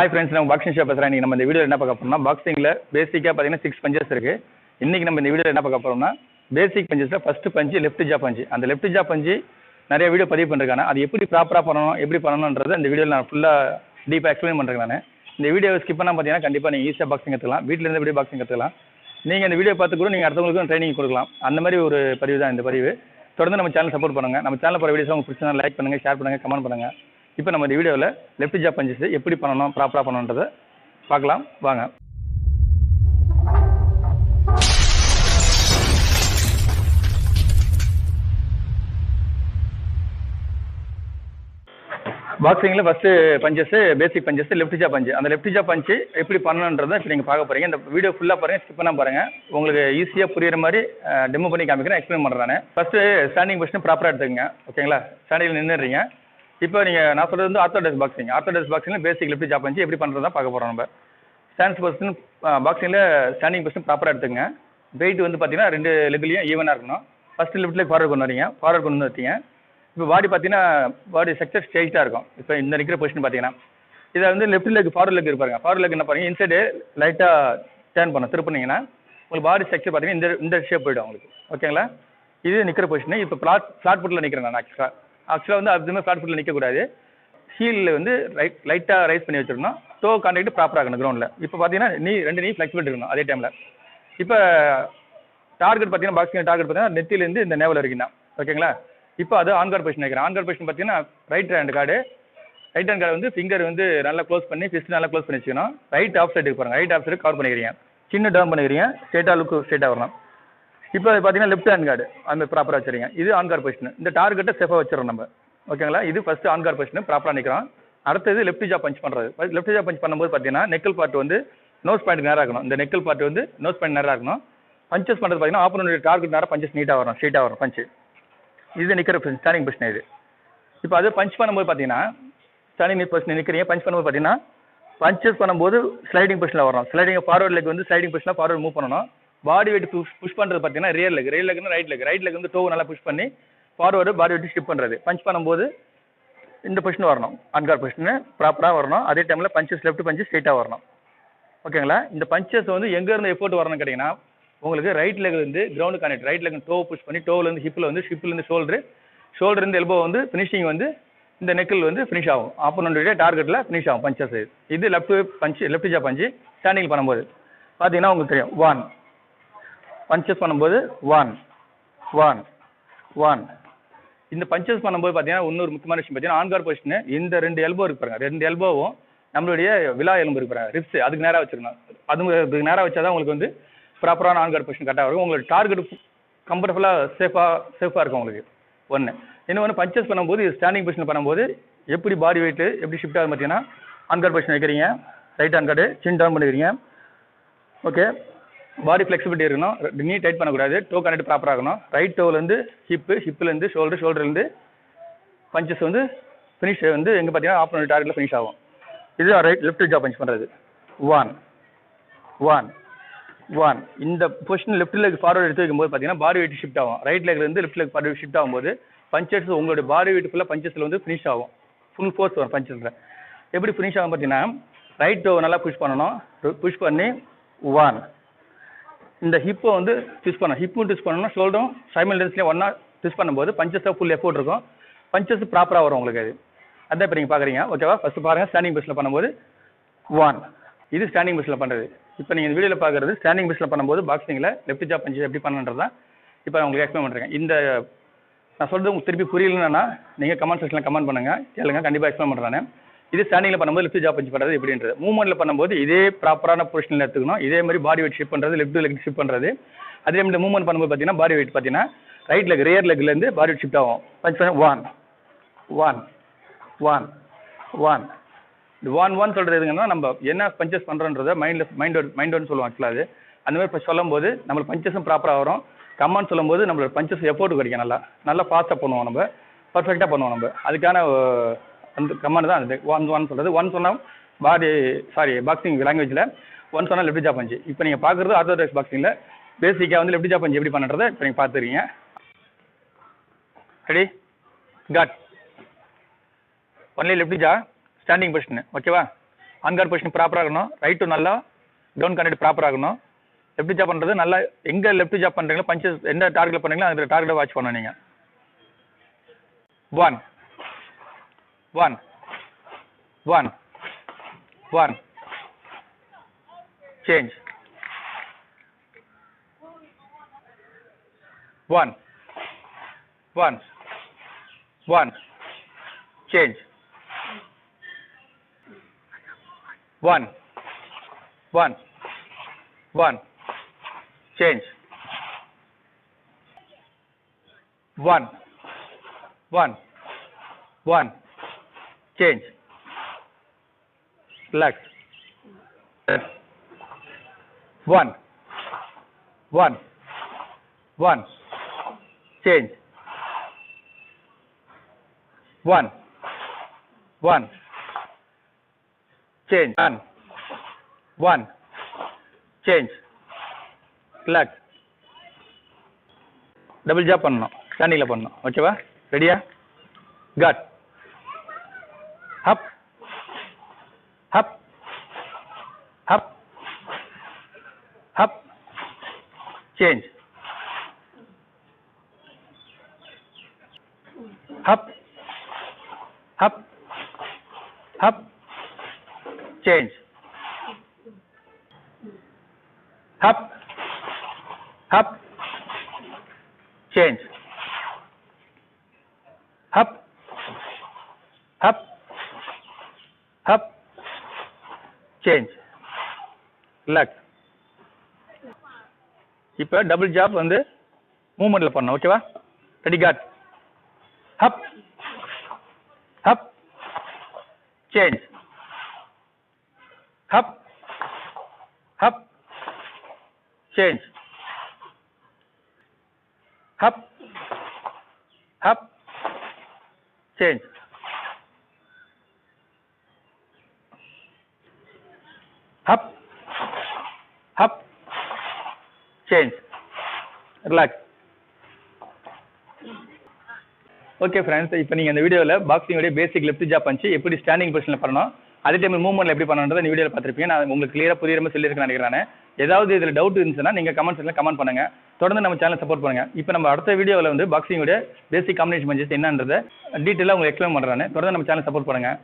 Hi friends நம்ம boxing shop பேசுகிறேன் இன்றைக்கி நம்ம இந்த வீடியோ என்ன பார்க்க போகிறோம்னா பாக்ஸிங்கில் பேசிக்காக பார்த்தீங்கன்னா சிக்ஸ் பஞ்சஸ் இருக்குது இன்றைக்கி நம்ம இந்த வீடியோ என்ன பார்க்க போகிறோம்னா பேசிக் பஞ்சஸில் ஃபஸ்ட்டு பஞ்சு லெஃப்ட் ஜா பஞ்சு அந்த லெஃப்ட் ஜா பஞ்சு நிறைய வீடியோ பதிவு பண்ணிருக்காங்க. அது எப்படி ப்ராப்பராக பண்ணணும் எப்படி பண்ணணுன்றது இந்த வீடியோவில் நான் ஃபுல்லாக டீப்பாக எக்ஸ்பிளைன் பண்ணுறேன் நான். இந்த வீடியோ ஸ்கிப் பண்ணால் பார்த்தீங்கன்னா கண்டிப்பாக நீங்கள் ஈஸியாக பாக்ஸிங் கற்றுக்கலாம் வீட்டில் இருந்து எப்படி பாக்ஸிங் கற்றுக்கலாம் நீங்கள் இந்த வீடியோ பார்த்து கூட நீங்கள் அடுத்தவங்களுக்கும் ட்ரைனிங் கொடுக்கலாம். அந்த மாதிரி ஒரு பதிவு தான் இந்த பதிவு. தொடர்ந்து நம்ம சேனல் சப்போர்ட் பண்ணுங்கள் நம்ம சேனல் போகிற வீடியோஸ் உங்களுக்கு பிடிச்சா லைக் பண்ணுங்கள் ஷேர் பண்ணுங்கள் கமெண்ட் பண்ணுங்கள் இப்போ நம்ம இந்த வீடியோவில் லெஃப்ட் ஜாப் பஞ்சஸ் எப்படி பண்ணணும் ப்ராப்பராக பண்ணணுன்றதை பார்க்கலாம். வாங்க. பாக்ஸிங்கில் first punches basic punches left jab punch அந்த லெஃப்ட் ஜா பஞ்சு எப்படி பண்ணணுன்றதை இப்போ நீங்கள் பார்க்க போகிறீங்க இந்த வீடியோ ஃபுல்லாக பாருங்கள் ஸ்கிப் பண்ணால் பாருங்கள் உங்களுக்கு ஈஸியாக புரியுற மாதிரி டெமோ பண்ணி காமிக்கிறேன் எக்ஸ்பிளைன் பண்ணுறேன் ஃபஸ்ட்டு ஸ்டாண்டிங் பொசிஷன் ப்ராப்பராக எடுத்துக்கங்க. ஓகேங்களா ஸ்டாண்டிங்கில் நின்றுறீங்க இப்போ நீங்கள் நான் சொல்கிறது வந்து ஆர்த்தோடெக்ஸ் பாக்ஸிங் ஆர்த்தோடெக்ஸ் பாக்ஸிங்கில் பேசிக் எப்படி ஜாப் பஞ்சு எப்படி பண்ணுறதா பார்க்க போகிறோம் நம்ம. ஸ்டாண்ட்ஸ் பொசிஷன் பாக்ஸிங்கில் ஸ்டாண்டிங் பொசிஷன் ப்ராப்பராக எடுத்துங்க வெயிட் வந்து பார்த்தீங்கன்னா ரெண்டு லெக்லையும் ஈவனாக இருக்கணும். ஃபஸ்ட்டு லெஃப்ட்டில் ஃபார்வர்ட் கொண்டு வரீங்க. ஃபார்வர்ட் கொண்டு வந்து வச்சிங்க இப்போ பாடி பார்த்தீங்கன்னா பாடி ஸ்ட்ரக்சர் ஸ்ட்ரெயிட்டாக இருக்கும். இப்போ இந்த நிற்கிற பொசிஷன் பார்த்தீங்கன்னா இதை வந்து லெஃப்ட் லெக் ஃபார்வர்ட் லெக் இருப்பாருங்க ஃபார்வர்ட் லெக் என்ன பாருங்க? இன்சைடு லைட்டாக டேர்ன் பண்ண திருப்பினீங்கன்னா உங்களுக்கு பாடி ஸ்ட்ரக்சர் பார்த்தீங்கன்னா இந்த இந்த ஷேப் போய்டும் உங்களுக்கு. ஓகேங்களா இது நிற்கிற பொசிஷன் இப்போ ஃப்ளாட் ஃப்ளாட் ஃபுட்டில் நிற்கிறேன் நான் ஆக்சுவலாக ஆக்சுவலாக வந்து அதுமாதிரி ஃப்ளாட் ஃபுட்டில் நிற்கக்கூடாது ஹீலில் வந்து ரைட் லைட்டாக ரைஸ் பண்ணி வச்சிருக்கணும். டோ கான்டாக்ட் ப்ராப்பராக இருக்கணும் கிரௌண்டில் இப்போ பார்த்தீங்கன்னா நீ ரெண்டு நீ ஃப்ளெக்சிபிள் இருக்கணும் அதே டைமில் இப்போ டார்கெட் பார்த்தீங்கன்னா பாக்ஸிங் டார்கெட் பார்த்தீங்கன்னா நெத்திலேருந்து இந்த நேவல் வரைக்கும் தான். ஓகேங்களா இப்போ அது ஆன்கார்ட் பொசிஷன் வைக்கிறேன். ஆன்கார்ட் பொசிஷன் பார்த்தீங்கன்னா right hand guard right hand guard வந்து ஃபிங்கர் வந்து நல்லா க்ளோஸ் பண்ணி ஃபிஸ்ட் நல்லா க்ளோஸ் பண்ணி வச்சுக்கணும். ரைட் ஆஃப் சைடுக்கு பாருங்கள் ரைட் ஆஃப் சைடு கவர் பண்ணிக்கிறீங்க. சின்ன டவுன் பண்ணிக்கிறீங்க. ஸ்ட்ரெயிட்டாக லுக்கு ஸ்ட்ரெயிட்டாக வரணும். இப்போ பார்த்தீங்கன்னா லெஃப்ட் ஹேண்ட் கார்டு அந்த ப்ராப்பராக வச்சுருங்க. இது ஆன்கார் பொசிஷன் இந்த டார்கெட்டை சேஃபாக வச்சிடறோம் நம்ம. ஓகேங்களா இது ஃபஸ்ட்டு ஆன்கார் பொசிஷன் ப்ராப்பராக நிற்கிறோம் அடுத்தது லெஃப்ட் ஜா பஞ்ச் பண்ணுறது லெஃப்ட் ஜா பஞ்ச் பண்ணும்போது பார்த்தீங்கன்னா நெக்கல் பார்ட் வந்து நோஸ் பாயிண்ட் நேராக இருக்கணும். இந்த நெக்கல் பார்ட் வந்து நோஸ் பாயிண்ட் நேராக இருக்கணும். பஞ்சஸ் பண்ணுறது பார்த்தீங்கன்னா ஆப்போனோட டார்கெட் நேரம் பஞ்சஸ் நீட்டாக வரும். ஸ்ட்ரீட்டாக வரும் பஞ்சு இது நிற்கிற ஸ்டாண்டிங் பொசிஷன் இது. இப்போ அது பஞ்ச் பண்ணும்போது பார்த்தீங்கன்னா ஸ்டாண்டிங் பொசிஷன் நிற்கிறீங்க பஞ்ச் பண்ணும்போது பார்த்தீங்கன்னா பஞ்சஸ் பண்ணும்போது ஸ்லைடிங் பொசிஷனில் வரணும். ஸ்லைடிங் ஃபார்வர்ட் லெக் வந்து ஸ்லைடிங் பொசிஷனில் ஃபார்வர்ட் மூவ் பண்ணணும். பாடி வெயிட் புஷ் புஷ் பண்ணுறது பார்த்தீங்கன்னா ரியர் லெக் ரியர் லெக்னா ரைட் லெக் ரைட் லெக் வந்து டோ நல்லா புஷ் பண்ணி ஃபார்வர்டு பாடி வெயிட் ஷிப் பண்ணுறது பஞ்ச் பண்ணும்போது இந்த பொசிஷன் வரணும். அன்கார் பொசிஷனு ப்ராப்பராக வரணும். அதே டைமில் பஞ்சஸ் லெஃப்ட் பஞ்சு ஸ்ட்ரைட்டாக வரணும். ஓகேங்களா இந்த பஞ்சஸ் வந்து எங்கேருந்து எஃபோர்ட் வரணும்னு கேட்டிங்கன்னா உங்களுக்கு ரைட் லெக் வந்து ground connect right leg toe push பண்ணி டோவிலேருந்து ஹிப்பில் வந்து ஹிப்லேருந்து ஷோல்டரு ஷோல்டர்லேருந்து எல்போ வந்து ஃபினிஷிங் வந்து இந்த நெக்கில் வந்து ஃபினிஷ் ஆகும். ஆப்போனண்ட்டுடைய டார்கெட்டில் ஃபினிஷ் ஆகும் பஞ்சஸ் இது left punch left jab punch standing பண்ணும்போது. பார்த்தீங்கன்னா உங்களுக்கு தெரியும். ஒன் பஞ்சஸ் பண்ணும்போது ஒன் ஒன் ஒன் இந்த பஞ்சஸ் பண்ணும்போது பார்த்தீங்கன்னா இன்னொரு முக்கியமான விஷயம் பார்த்தீங்கன்னா ஆன்கார் பொசிஷனு இந்த ரெண்டு எல்போ இருக்கு பாருங்க. ரெண்டு எல்போவும் நம்மளுடைய விழா எலும்பு இருக்கு பாருங்க. ரிப்ஸ் அதுக்கு நேராக வச்சிருக்கணும். அது அதுக்கு நேராக வச்சா தான் உங்களுக்கு வந்து ப்ராப்பரான ஆன்கார் பொசிஷன் கரெக்டாக இருக்கும் உங்களுக்கு டார்கெட் கம்ஃபர்டபுளாக சேஃபாக சேஃபாக இருக்கும் உங்களுக்கு. ஒன்று இன்னொன்று பஞ்சஸ் பண்ணும்போது ஸ்டாண்டிங் பொசிஷன் பண்ணும்போது எப்படி பாடி வெயிட்டு எப்படி ஷிஃப்ட் ஆகுது பார்த்தீங்கன்னா ஆன்கார் பொசிஷன் வைக்கிறீங்க. Right on guard chin down பண்ணிக்கிறீங்க. ஓகே பாடி ஃப்ளெக்சிபிலிட்டி இருக்கணும். நீ டைட் பண்ணக்கூடாது. டோ கனெக்ட் ப்ராப்பராக இருக்கணும் ரைட் டோலேருந்து ஹிப்பு ஹிப்புலேருந்து ஷோல்டர் ஷோல்டர்லேருந்து பஞ்சஸ் வந்து ஃபினிஷ் வந்து எங்கே பார்த்தீங்கன்னா ஆஃப் டார்கெட்டில் ஃபினிஷ் ஆகும். இது ரைட் லெஃப்ட் ஜா பஞ்ச் பண்ணுறது ஒன் ஒன் ஒன் இந்த பொசிஷன் லெஃப்ட் லெக் ஃபார்வர்ட் எடுத்து வைக்கும்போது பார்த்தீங்கன்னா பாடி வெயிட் ஷிஃப்ட் ஆகும். ரைட் லெக்லேருந்து லெஃப்ட் லெக் பாடி ஷிஃப்ட் ஆகும்போது பஞ்சஸ் உங்களுடைய பாடி வெயிட் ஃபுல்லாக பஞ்சஸில் வந்து ஃபினிஷ் ஆகும். ஃபுல் ஃபோர்ஸ் வரும் பஞ்சஸில் எப்படி ஃபினிஷ் ஆகும் பார்த்தீங்கன்னா ரைட் டோ நல்லா புஷ் பண்ணணும். புஷ் பண்ணி ஒன் இந்த ஹிப்பை வந்து ட்விஸ் பண்ணணும். ஹிப்பும் ட்விஸ் பண்ணணும் ஷோல்டரும் சைமல்டேனியஸ்லேயே ஒன்றா ட்விஸ் பண்ணும்போது பஞ்சஸ் ஃபுல் எஃபோர்ட் இருக்கும். பஞ்சஸ் ப்ராப்பராக வரும் உங்களுக்கு அது. அதான் இப்போ நீங்கள் பார்க்குறீங்க ஓகேவா ஃபஸ்ட்டு பாருங்கள் ஸ்டாண்டிங் பஸ்ஸில் பண்ணும்போது ஒன் இது ஸ்டாண்டிங் பஸ்ஸில் பண்ணுறது இப்போ நீங்கள் இந்த வீடியோவில் பார்க்குறது ஸ்டாண்டிங் பஸ்ஸில் பண்ணும்போது பாக்ஸிங்கில் லெஃப்ட் ஜாப் பஞ்சஸ் எப்படி பண்ணுன்றது தான் இப்போ நான் உங்களுக்கு எக்ஸ்பிளைன் பண்ணுறேன் இந்த நான் சொல்கிறது உங்களுக்கு திருப்பி புரியலன்னா நீங்கள் கமெண்ட் செக்ஷனில் கமெண்ட் பண்ணுங்கள் கேளுங்க. கண்டிப்பாக எக்ஸ்பிளைன் பண்ணுறேன் இது ஸ்டாண்டிங்கில் பண்ணும்போது லெஃப்ட் ஜாப் பஞ்ச் பண்ணுறது எப்படின்றது. மூவ்மெண்ட்டில் பண்ணும்போது இதே ப்ராப்பரான பொசிஷனில் எடுத்துக்கணும். இதே மாதிரி பாடி வெயிட் ஷிப் பண்ணுறது லெஃப்ட் லெக் ஷிப் பண்ணுறது அதே மாதிரி மூவ்மெண்ட் பண்ணும்போது பார்த்தீங்கன்னா பாடி வெயிட் பார்த்தீங்கன்னா ரைட் லெக் ரியர் லெக்லேருந்து பாடி வெயிட் ஷிஃப்ட் ஆகும். பஞ்ச் பண்ண ஒன் ஒன் ஒன் ஒன் இந்த ஒன் ஒன் சொல்கிறது எதுங்கன்னா நம்ம என்ன பஞ்சஸ் பண்ணுறோன்றதை மைண்டில் மைண்ட் மைண்டோன்னு சொல்லுவோம் ஆக்சுவலாக அது. அந்த மாதிரி இப்போ சொல்லும்போது நம்மளுக்கு பஞ்சஸும் ப்ராப்பராக வரும். கம்மான்னு சொல்லும்போது நம்மளோட பஞ்சஸ் எஃபோர்ட் கிடைக்கும் நல்லா. நல்லா ஃபாஸ்ட்டாக பண்ணுவோம் நம்ம. பர்ஃபெக்டாக பண்ணுவோம் நம்ம. அதுக்கான அந்த கமாண்ட் தான் அது ஒன் ஒன் சொல்கிறது ஒன் சொன்னால் பாடி சாரி பாக்ஸிங் லாங்குவேஜில் ஒன் சொன்னால் லெஃப்ட் ஜா பஞ்சு இப்போ நீங்கள் பார்க்குறது ஆர்த்தோடாக்ஸ் பாக்ஸிங்கில் பேசிக்காக வந்து லெஃப்ட் ஜா பஞ்சு எப்படி பண்ணுறதை இப்போ நீங்கள் பார்த்துருக்கீங்க ready guard only left jab standing position ஓகேவா ஆன்கார்ட் பொசிஷன் ப்ராப்பராக இருக்கணும். ரைட்டு நல்லா டவுன் கான்டெக்ட் ப்ராப்பராக இருக்கணும். லெஃப்ட் ஜாப் பண்ணுறது நல்லா எங்கே லெஃப்ட் ஜாப் பண்ணுறீங்களோ பஞ்சஸ் எந்த டார்கெட் பண்ணுறீங்களோ அந்த டார்கெட்டை வாட்ச் பண்ணணும் நீங்கள் one one, one, one. Change. One, one, one. Change. One, one, one. Change. One, one, one. Change relax one one one change one one change one one change relax double jab பண்ணணும் ஸ்டாண்டிங்கில் பண்ணணும் ஓகேவா ரெடியா guard Hop. Hop. Hop. Hop. Change. Hop. Hop. Hop. Change. Hop. Hop. Change. Hop. Change. Relax. இப்போ double jab வந்து மூமெண்ட்டில் பண்ணணும் ஓகேவா ready guard hop hop change hop hop change. Up. Up. Change. Up up change. Relax okay friends இப்போ நீங்கள் இந்த வீடியோவில் பாக்ஸிங்கோடைய பேசிக் left job punch எப்படி ஸ்டாண்டிங் பொசிஷனில் பண்ணணும் அதே டைம் மூவ்மெண்ட்டில் எப்படி பண்ணணுன்றதை இந்த வீடியோவில் பார்த்துருப்பீங்க. நான் உங்களுக்கு கிளியராக புரியுற மாதிரி சொல்லியிருக்கேன் நினைக்கிறேன் ஏதாவது இதில் டவுட் இருந்துச்சுன்னா நீங்கள் கமெண்ட் செக்ஷனில் கமெண்ட் பண்ணுங்கள் தொடர்ந்து நம்ம சேனல் சப்போர்ட் பண்ணுங்கள் இப்போ நம்ம அடுத்த வீடியோவில் வந்து பாக்ஸிங்கோட பேசிக் காம்பினேஷன் பஞ்சஸ் என்னன்றதை டீட்டெயிலாக உங்களுக்கு எக்ஸ்பிளைன் பண்ணுறேன் தொடர்ந்து நம்ம சேனல் சப்போர்ட் பண்ணுங்கள்